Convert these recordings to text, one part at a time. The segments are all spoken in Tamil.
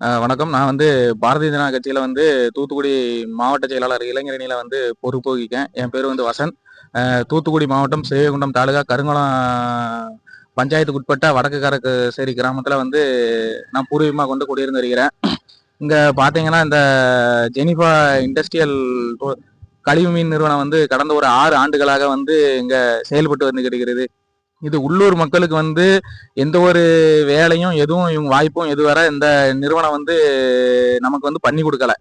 வணக்கம். நான் வந்து பாரதிய ஜனதா கட்சியில வந்து தூத்துக்குடி மாவட்ட செயலாளர் இளைஞரணியில வந்து பொறுப்பு வகிக்கேன் என் பேர் வந்து வசந்த். தூத்துக்குடி மாவட்டம் சிவகுண்டம் தாலுகா கருங்குளம் பஞ்சாயத்துக்கு உட்பட்ட வடக்கு கரக்கு சேரி கிராமத்தில் வந்து நான் பூர்வீகமாக கொண்டு குடியிருந்து வருகிறேன். இங்கே பார்த்தீங்கன்னா இந்த ஜெனிஃபா இண்டஸ்ட்ரியல் கழிவு மீன் நிறுவனம் வந்து கடந்த ஒரு ஆறு ஆண்டுகளாக வந்து இங்கே செயல்பட்டு வந்து கிடைக்கிறது. இது உள்ளூர் மக்களுக்கு வந்து எந்த ஒரு வேலையும் எதுவும் இவங்க வாய்ப்பும் எதுவரை இந்த நிறுவனம் வந்து நமக்கு வந்து பண்ணி கொடுக்கல.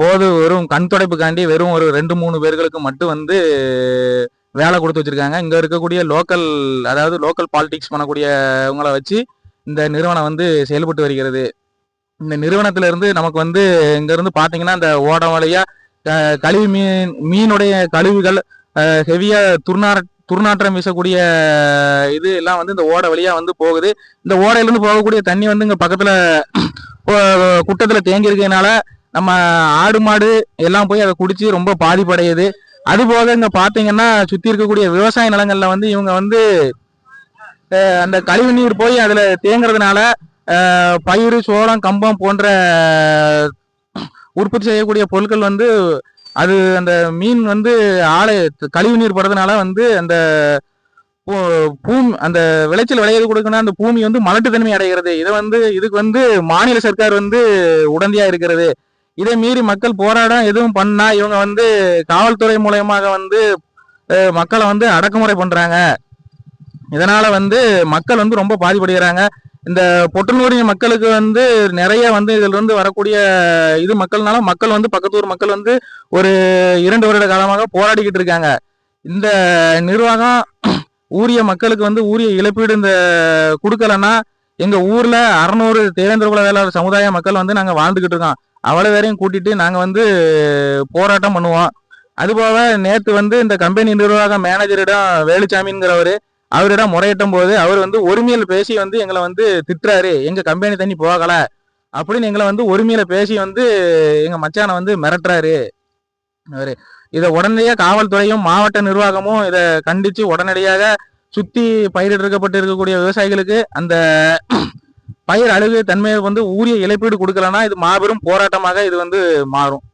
போது வெறும் கண் துடைப்புக்காண்டி வெறும் ஒரு ரெண்டு மூணு பேர்களுக்கு மட்டும் வந்து வேலை கொடுத்து வச்சிருக்காங்க. இங்கே இருக்கக்கூடிய லோக்கல் அதாவது லோக்கல் பாலிடிக்ஸ் பண்ணக்கூடியவங்களை வச்சு இந்த நிறுவனம் வந்து செயல்பட்டு வருகிறது. இந்த நிறுவனத்துல இருந்து நமக்கு வந்து இங்க இருந்து பாத்தீங்கன்னா இந்த ஓடம் வழியா கழிவு மீன் மீனுடைய கழிவுகள் ஹெவியா துர்நாற துர்நாற்றம் வீசக்கூடிய இது எல்லாம் வந்து இந்த ஓடை வழியா வந்து போகுது. இந்த ஓடையிலேருந்து போகக்கூடிய தண்ணி வந்து இங்க பக்கத்துல குட்டத்தில் குட்டத்துல தேங்கி நம்ம ஆடு மாடு எல்லாம் போய் அதை குடிச்சு ரொம்ப பாதிப்படையுது. அது போக இங்க பாத்தீங்கன்னா சுத்தி இருக்கக்கூடிய விவசாய நிலங்கள்ல வந்து இவங்க வந்து அந்த கழிவு நீர் போய் அதுல தேங்குறதுனால பயிர் பயிறு சோளம் கம்பம் போன்ற உற்பத்தி செய்யக்கூடிய பொருட்கள் வந்து அது அந்த மீன் வந்து ஆலை கழிவு நீர் படுறதுனால வந்து அந்த பூ- பூமி அந்த விளைச்சல் விளையாது கொடுக்கணும் அந்த பூமி வந்து மலட்டுத்தன்மை அடைகிறது. இதை வந்து இதுக்கு வந்து மாநில சர்க்கார் வந்து உடந்தையா இருக்கிறது. இதை மீறி மக்கள் போராடம் எதுவும் பண்ணா இவங்க வந்து காவல்துறை மூலயமாக வந்து மக்களை வந்து அடக்குமுறை பண்றாங்க. இதனால வந்து மக்கள் வந்து ரொம்ப பாதிப்படைகிறாங்க. இந்த பொட்டுநூறிய மக்களுக்கு வந்து நிறைய வந்து இதுல இருந்து வரக்கூடிய இது மக்கள்னால மக்கள் வந்து பக்கத்தூர் மக்கள் வந்து ஒரு இரண்டு வருட காலமாக போராடிக்கிட்டு இருக்காங்க. இந்த நிர்வாகம் ஊரிய மக்களுக்கு வந்து ஊரிய இழப்பீடு இந்த கொடுக்கலன்னா எங்க ஊர்ல அறநூறு தேவேந்திர குல வேளாளர் சமுதாய மக்கள் வந்து நாங்க வாழ்ந்துகிட்டு இருக்கோம். அவ்வளவு பேரையும் கூட்டிட்டு நாங்க வந்து போராட்டம் பண்ணுவோம். அதுபோக நேற்று வந்து இந்த கம்பெனி நிர்வாக மேனேஜரிடம் வேலுச்சாமிங்கிறவரு அவரிடம் முறையிட்டும் போது அவர் வந்து ஒருமையில் பேசி வந்து எங்களை வந்து திட்டுறாரு. எங்க கம்பெனி தண்ணி போகல. அப்படின்னு எங்களை வந்து ஒருமையில பேசி வந்து எங்க மச்சானை வந்து மிரட்டுறாரு. அவரு இதை உடனடியாக காவல்துறையும் மாவட்ட நிர்வாகமும் இதை கண்டிச்சு உடனடியாக சுத்தி பயிரிட்டிருக்கப்பட்டு இருக்கக்கூடிய விவசாயிகளுக்கு அந்த பயிர் அழுகு தன்மையை வந்து ஊரிய இழப்பீடு கொடுக்கலன்னா இது மாபெரும் போராட்டமாக இது வந்து மாறும்.